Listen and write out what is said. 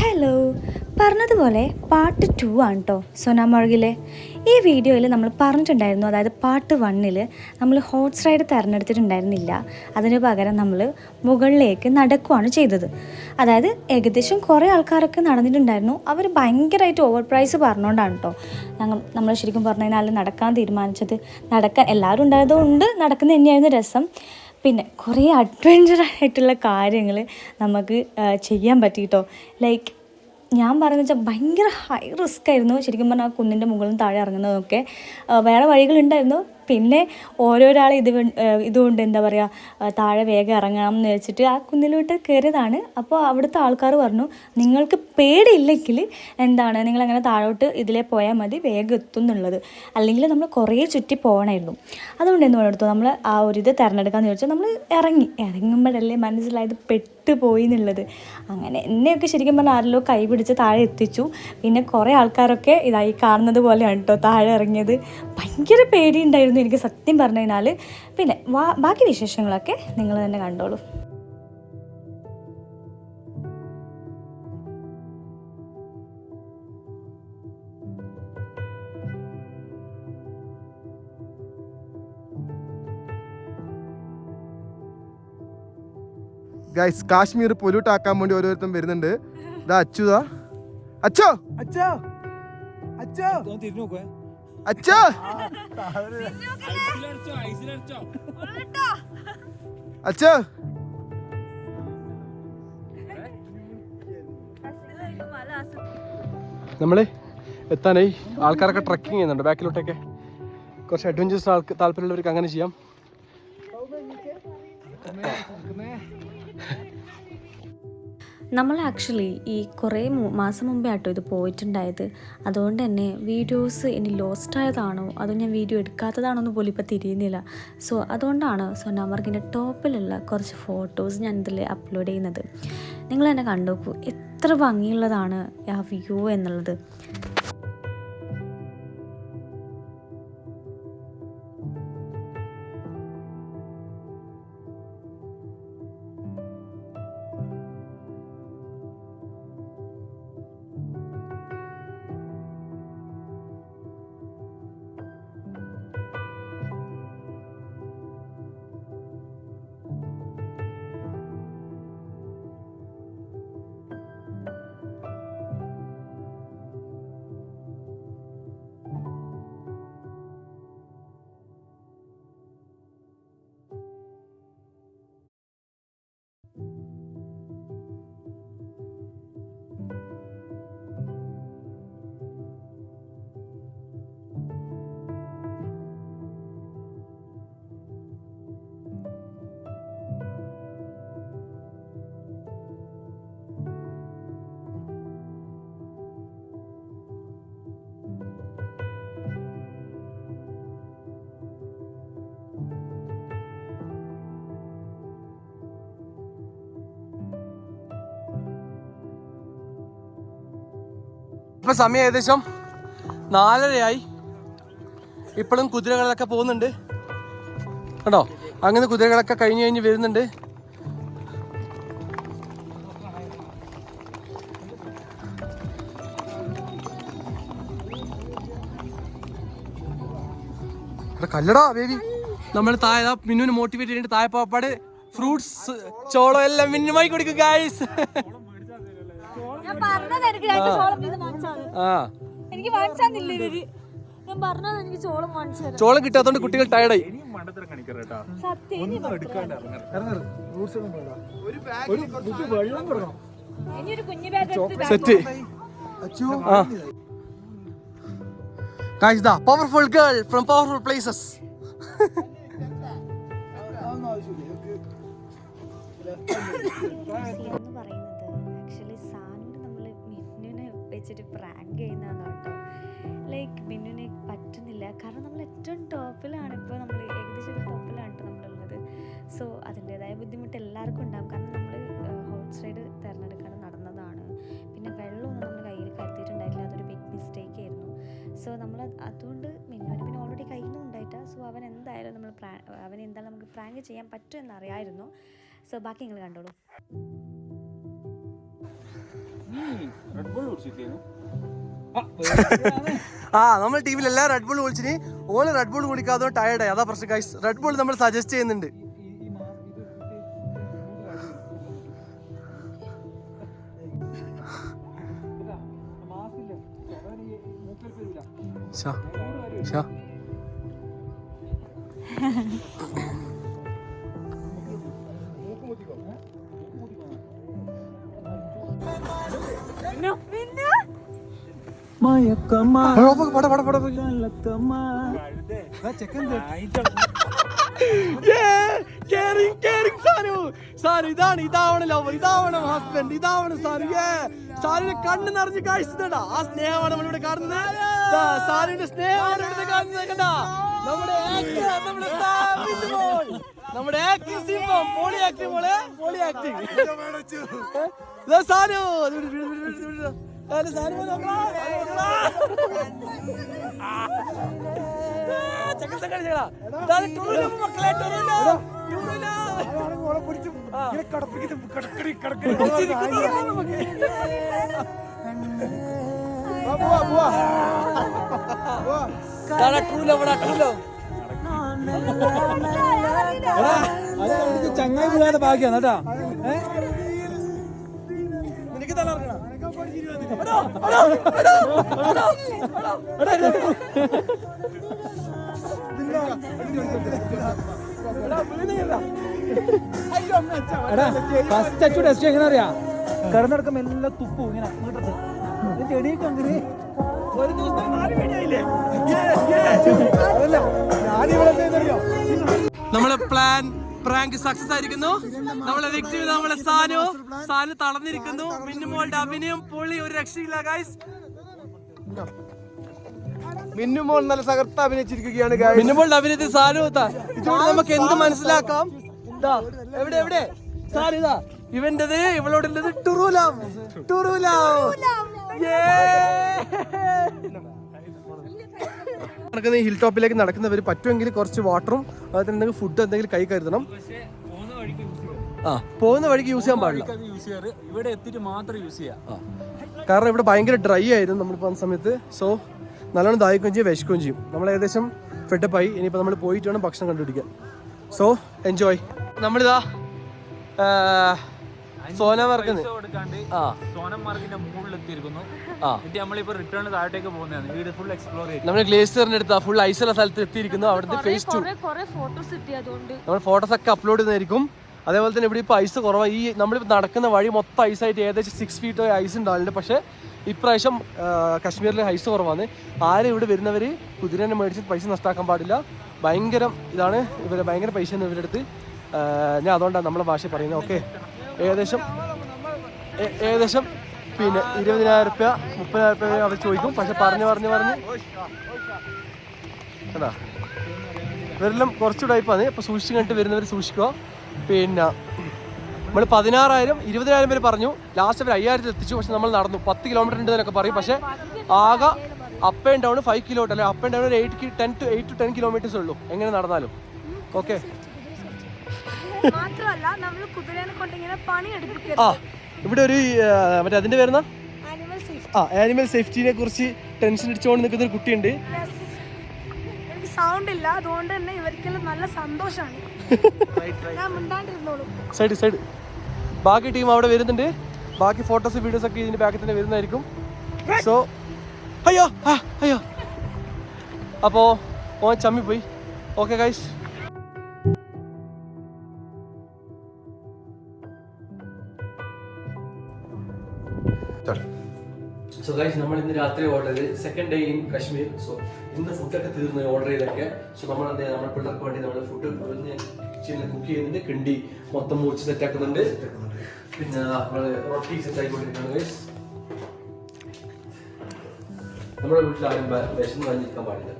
Hello പറഞ്ഞതുപോലെ part two ആണ് കേട്ടോ സോനാമർഗിലെ ഈ വീഡിയോയിൽ നമ്മൾ പറഞ്ഞിട്ടുണ്ടായിരുന്നു അതായത് പാർട്ട് വണ്ണിൽ നമ്മൾ ഹോട്ട് റൈഡ് തിരഞ്ഞെടുത്തിട്ടുണ്ടായിരുന്നില്ല. അതിന് പകരം നമ്മൾ മുകളിലേക്ക് നടക്കുകയാണ് ചെയ്തത്. അതായത് ഏകദേശം കുറേ ആൾക്കാരൊക്കെ നടന്നിട്ടുണ്ടായിരുന്നു. അവർ ഭയങ്കരമായിട്ട് ഓവർ പ്രൈസ് പറഞ്ഞുകൊണ്ടാണ് കേട്ടോ ഞങ്ങൾ നമ്മൾ ശരിക്കും പറഞ്ഞു കഴിഞ്ഞാൽ നടക്കാൻ തീരുമാനിച്ചത്. നടക്കാൻ എല്ലാവരും ഉണ്ടായതുകൊണ്ട് നടക്കുന്ന തന്നെയായിരുന്നു രസം. പിന്നെ കുറേ അഡ്വഞ്ചർ ആയിട്ടുള്ള കാര്യങ്ങൾ നമുക്ക് ചെയ്യാൻ പറ്റിയിട്ടോ. ലൈക്ക് ഞാൻ പറയുന്നത് വെച്ചാൽ ഭയങ്കര ഹൈ റിസ്ക് ആയിരുന്നു. ശരിക്കും പറഞ്ഞാൽ ആ കുന്നിന്റെ മുകളിൽ താഴെ ഇറങ്ങുന്നതൊക്കെ. വേറെ വഴികളുണ്ടായിരുന്നു? പിന്നെ ഓരോരാൾ ഇത് ഇതുകൊണ്ട് എന്താ പറയുക താഴെ വേഗം ഇറങ്ങണം എന്ന് വെച്ചിട്ട് ആ കുന്നിലോട്ട് കയറിയതാണ്. അപ്പോൾ അവിടുത്തെ ആൾക്കാർ പറഞ്ഞു നിങ്ങൾക്ക് പേടിയില്ലെങ്കിൽ എന്താണ് നിങ്ങളങ്ങനെ താഴോട്ട് ഇതിലേ പോയാൽ മതി വേഗം എത്തും എന്നുള്ളത്. അല്ലെങ്കിൽ നമ്മൾ കുറേ ചുറ്റി പോകണമായിരുന്നു അതുകൊണ്ട് എന്ന് പറഞ്ഞെടുത്തു? നമ്മൾ ആ ഒരു ഇത് തിരഞ്ഞെടുക്കാമെന്ന് ചോദിച്ചാൽ നമ്മൾ ഇറങ്ങി. ഇറങ്ങുമ്പോഴല്ലേ മനസ്സിലായത് പെട്ടുപോയി എന്നുള്ളത്. അങ്ങനെ എന്നെയൊക്കെ ശരിക്കും പറഞ്ഞാൽ ആരെല്ലോ കൈ പിടിച്ച് താഴെ എത്തിച്ചു. പിന്നെ കുറേ ആൾക്കാരൊക്കെ ഇതായി കാണുന്നത് പോലെയാണ് കേട്ടോ താഴെ ഇറങ്ങിയത്. ഭയങ്കര പേടിയുണ്ടായിരുന്നു എനിക്ക് സത്യം പറഞ്ഞു കഴിഞ്ഞാൽ പിന്നെ വാ- ബാക്കി വിശേഷങ്ങളൊക്കെ നിങ്ങൾ തന്നെ കണ്ടോളൂ. ഗൈസ് കാശ്മീർ പൊല്യൂട്ട് ആക്കാൻ വേണ്ടി ഓരോരുത്തരും വരുന്നുണ്ട്. ഇതാ അച്ചുതാ അച്ചോ. അച്ചോ. അച്ചോ. തിരിഞ്ഞു നോക്കുവേ അച്ഛോ. അച്ചോ നമ്മൾ എത്താനായി. ആൾക്കാരൊക്കെ ട്രക്കിംഗ് ചെയ്യുന്നുണ്ട്. ബാക്കിലോട്ടൊക്കെ കുറച്ച് അഡ്വഞ്ചേഴ്സ് ആൾക്ക് താല്പര്യമുള്ളവർക്ക് അങ്ങനെ ചെയ്യാം. നമ്മൾ ആക്ച്വലി ഈ കുറേ മാസം മുമ്പേ ആട്ടോ ഇത് പോയിട്ടുണ്ടായത്. അതുകൊണ്ട് തന്നെ വീഡിയോസ് ഇനി ലോസ്റ്റ് ആയതാണോ അതോ ഞാൻ വീഡിയോ എടുക്കാത്തതാണോ എന്ന് പോലും ഇപ്പോൾ തിരിയുന്നില്ല. സോ അതുകൊണ്ടാണ് സോനാമർഗിന്റെ ടോപ്പിലുള്ള കുറച്ച് ഫോട്ടോസ് ഞാൻ ഇതിൽ അപ്ലോഡ് ചെയ്യുന്നത്. നിങ്ങൾ തന്നെ കണ്ടോക്കൂ എത്ര ഭംഗിയുള്ളതാണ് ആ വ്യൂ എന്നുള്ളത്. ഇപ്പൊ സമയം ഏകദേശം നാലരയായി. ഇപ്പോഴും കുതിരകളൊക്കെ പോകുന്നുണ്ട്. കേട്ടോ അങ്ങനെ കുതിരകളൊക്കെ കഴിഞ്ഞ് കഴിഞ്ഞ് വരുന്നുണ്ട്. കല്ലടാ ബേബി നമ്മൾ താഴെ മിന്നുവിന് മോട്ടിവേറ്റ് ചെയ്തിട്ട് താഴെ പാപ്പാട് ഫ്രൂട്ട്സ് ചോളം എല്ലാം മിന്നുമായി കൊടുക്കും ഗായ്സ് ഞാൻ പറഞ്ഞത് എനിക്ക് രണ്ട് വാങ്ങിച്ചാൽ ആ. എനിക്ക് വാങ്ങിച്ചാന്നില്ല ഇവർ ഞാൻ പറഞ്ഞത് എനിക്ക് ചോളം വാങ്ങിച്ചു തരാം ചോളം കിട്ടാത്തോണ്ട് കുട്ടികൾ ടയർഡായി സത്യം ഇനി ഒരു ഇനി കുഞ്ഞു ബാഗ് എടുത്ത് സെറ്റ് അച്ഛോ ആ. ഗായ്സ് ദാ powerful girl from powerful places അതൊന്നും ആവശ്യമില്ല. വെച്ചിട്ട് പ്രാങ്ക് ചെയ്യുന്നതാണ് കേട്ടോ. ലൈക്ക് മിന്നുനെ പറ്റുന്നില്ല. കാരണം നമ്മൾ ഏറ്റവും ടോപ്പിലാണ് ഇപ്പോൾ നമ്മൾ ഏകദേശം ടോപ്പിലാണ് കേട്ടോ നമ്മളുള്ളത്. സോ അതിന്റേതായ ബുദ്ധിമുട്ട് എല്ലാവർക്കും ഉണ്ടാകും കാരണം നമ്മൾ ഹോട്ട് സൈഡ് തിരഞ്ഞെടുക്കാൻ നടന്നതാണ്. പിന്നെ വെള്ളമൊന്നും നമ്മൾ കയ്യിൽ കരുതിയിട്ടുണ്ടായിട്ടില്ല. അതൊരു ബിഗ് മിസ്റ്റേക്ക് ആയിരുന്നു. സോ നമ്മൾ അതുകൊണ്ട് മിന്നുവിന് പിന്നെ ഓൾറെഡി കയ്യിൽ നിന്നും ഉണ്ടായിട്ടാ. സോ അവൻ എന്തായാലും നമ്മൾ പ്രാ അവൻ എന്തായാലും നമുക്ക് പ്രാങ്ക് ചെയ്യാൻ പറ്റുമെന്ന് അറിയായിരുന്നു സോ ബാക്കി നിങ്ങൾ കണ്ടോളൂ. ആ നമ്മൾ ടീമിൽ എല്ലാ റെഡ് ബുൾ കുളിച്ചിന് ഓൾ റെഡ് ബുൾ കുടിക്കാതെ ടയർഡായി അതാ പ്രശ്നം ഗൈസ് റെഡ് ബുൾ നമ്മൾ സജസ്റ്റ് ചെയ്യുന്നുണ്ട്. ഷാ ഷാ ഇതാണ് ഇതാവണം ലവ് ഇതാവണം ഹസ്ബൻഡ് ഇതാവണം സാനു. സാറിന്റെ കണ്ണ് നിറഞ്ഞ് കാഴ്ചതാ ആ സ്നേഹമാണ് നമ്മളിവിടെ കാണുന്നത്. സാറിന്റെ സ്നേഹമാണ് ഇവിടെ കാണുന്നത് കണ്ടാ? നമ്മുടെ നമ്മുടെ. നമ്മുടെ ആക്ടിങ് സിംഹം പോളി ആക്ടിങ് മോളെ പോളി ആക്ടിങ് സാനു ചങ്ങായി പോകാതെ ഭാഗ്യാണ് കേട്ടാ. നിനക്ക് എടോ, ഫസ്റ്റ് അച്ചു ടെസ്റ്റ് എങ്ങനെ അറിയാ കിടന്നെടുക്കുമ്പോ എല്ലാം തുപ്പു ഇങ്ങനെ അങ്ങോട്ടത് ചെടിയൊക്കെ അങ്ങനെ ഒരു ദിവസം എന്തറിയോ നമ്മളെ പ്ലാൻ പ്രാങ്ക് സക്സസ് ആയിരിക്കുന്നു. നമ്മളെ വ്യക്തി നമ്മളെ സാനു. സാനു തളർന്നിരിക്കുന്നു. മിന്നുമോളുടെ അഭിനയം പൊളി ഒരു രക്ഷയില്ല ഗൈസ് മിന്നുമോൾ നല്ല സകർത്ത അഭിനയിച്ചിരിക്കുകയാണ് മിന്നുമോളുടെ അഭിനയത്തിൽ സാനു ത- ഇതോടെ നമുക്ക് എന്ത് മനസ്സിലാക്കാം? എവിടെ എവിടെ? സാനു ഇതാ. ഇവന്റത് ഇവളോടുള്ളത് ടുറൂലാം. ടുറൂലാം. നടക്കുന്ന ഈ ഹിൽ ടോപ്പിലേക്ക് നടക്കുന്നവർ പറ്റുമെങ്കിൽ കുറച്ച് വാട്ടറും അതുപോലെ തന്നെ എന്തെങ്കിലും ഫുഡ് എന്തെങ്കിലും കൈ കരുതണം. ആ പോകുന്ന വഴിക്ക് യൂസ് ചെയ്യാൻ പാടില്ല. യൂസ് ചെയ്യാറ്. ഇവിടെ എത്തിയിട്ട് മാത്രം യൂസ് ചെയ്യാം. കാരണം ഇവിടെ ഭയങ്കര ഡ്രൈ ആയിരുന്നു നമ്മൾ പോകുന്ന സമയത്ത്. സോ നല്ലോണം ദാഹിക്കുകയും ചെയ്യും വിശക്കുകയും ചെയ്യും. നമ്മൾ ഏകദേശം ഫെഡപ്പായി ഇനിയിപ്പോൾ നമ്മൾ പോയിട്ട് വേണം ഭക്ഷണം കണ്ടുപിടിക്കാൻ. സോ എൻജോയ് നമ്മളിതാ പൈസ കൊടുക്കാണ്ട് ആ. സോനം മാർക്കിന്റെ ആ. എന്നിട്ട് നമ്മളിപ്പോ റിട്ടേൺ താഴത്തേക്ക് പോകുന്നതാണ്. വീട് ഫുൾ എക്സ്പ്ലോർ ചെയ്ത്. നമ്മൾ ഗ്ലേസിയറിന്റെ അടുത്ത് ഫുൾ ഐസുള്ള സ്ഥലത്ത് എത്തിയിരിക്കുന്നു. അവിടുത്തെ ഫേസ് ടു കൊറേ കൊറേ ഫോട്ടോസ് കിട്ടി നമ്മൾ ഫോട്ടോസ് ഒക്കെ അപ്ലോഡ് ചെയ്യുന്നതായിരിക്കും. അതേപോലെ തന്നെ ഇവിടെ ഇപ്പോൾ ഐസ് കുറവാണ് ഈ നമ്മളിപ്പോൾ നടക്കുന്ന വഴി മൊത്തം ഐസ് ആയിട്ട് ഏകദേശം സിക്സ് ഫീറ്റ് ഐസ് ഉണ്ടാവില്ല പക്ഷേ ഇപ്രാവശ്യം കശ്മീരിലെ കാശ്മീരിൽ ഐസ് കുറവാണ്. ആരും ഇവിടെ വരുന്നവർ കുതിരനെ മേടിച്ച് പൈസ നഷ്ടാക്കാൻ പാടില്ല. ഭയങ്കരം ഇതാണ്. ഇവരെ ഭയങ്കര പൈസ ഇവരുടെ അടുത്ത്. ഞാൻ അതുകൊണ്ടാണ് നമ്മളെ ഭാഷ പറയുന്നത്. ഓക്കെ ഏകദേശം ഏകദേശം പിന്നെ ഇരുപതിനായിരം റുപ്യ മുപ്പതിനായിരം റുപ്യ അവർ ചോദിക്കും. പക്ഷെ പറഞ്ഞു പറഞ്ഞ് പറഞ്ഞ് കേട്ടാ ഇവരെല്ലാം കുറച്ച് ടൈപ്പാണ് അപ്പോൾ സൂക്ഷിച്ച് കണ്ടിട്ട് വരുന്നവർ സൂക്ഷിക്കുക പിന്നെ നമ്മൾ പതിനാറായിരം ഇരുപതിനായിരം പേര് പറഞ്ഞു. ലാസ്റ്റ് അവർ അയ്യായിരത്തിൽ എത്തിച്ചു. പക്ഷെ നമ്മൾ നടന്നു. പത്ത് കിലോമീറ്റർ ഉണ്ട് എന്നൊക്കെ പറയും. പക്ഷേ ആകെ up and down five kilometre അല്ലെ? അപ്പ് ആൻഡ് ഡൗൺ ഒരു eight ten to eight to ten kilometres ഉള്ളൂ. എങ്ങനെ നടന്നാലും. ഓക്കെ മാത്രമല്ല നമ്മൾ കുതിരേനെ കൊണ്ട് ഇങ്ങനെ പണി ആ ഇവിടെ ഒരു മറ്റേ അതിന്റെ പേരുന്ന ആ ആനിമൽ സേഫ്റ്റിനെ കുറിച്ച് ടെൻഷൻ അടിച്ചുകൊണ്ട് നിൽക്കുന്ന ഒരു കുട്ടിയുണ്ട്. സൗണ്ട് ഇല്ല അതുകൊണ്ട് തന്നെ ഇവർക്കെല്ലാം നല്ല സന്തോഷമാണ് ഞാൻ മിണ്ടാണ്ടിരുന്നോളൂ. സൈഡ് സൈഡ് ബാക്കി ടീം അവിടെ വരുന്നുണ്ട്. ബാക്കി ഫോട്ടോസ് വീഡിയോസ് ഒക്കെ ഇതിന്റെ ബാക്കിൽ തന്നെ വരുന്നതായിരിക്കും. സോ അയ്യോ അയ്യോ. അപ്പോൾ ഓൻ ചമ്മി പോയി ഓക്കെ ഗൈസ് ഗൈസ് നമ്മൾ ഇന്ന് രാത്രി ഓർഡർ ചെയ്ത് second day in Kashmir so ഇന്ന് ഫുഡൊക്കെ തീർന്നു ഓർഡർ ചെയ്തൊക്കെ. സോ നമ്മൾ എന്താ നമ്മൾ നമ്മുടെ പിള്ളേർക്ക് വേണ്ടി നമ്മൾ ഫുഡ് കിച്ചണിൽ കുക്ക് ചെയ്യുന്നുണ്ട്. കിണ്ടി മൊത്തം മുറിച്ച് സെറ്റ് ആക്കുന്നുണ്ട്. പിന്നെ നമ്മൾ റൊട്ടി സെറ്റ് ആയിക്കൊണ്ടിരിക്കുകയാണ് ഗൈസ് നമ്മുടെ വീട്ടിൽ ആരും വിഷം വാങ്ങിയിരിക്കാൻ പാടില്ല.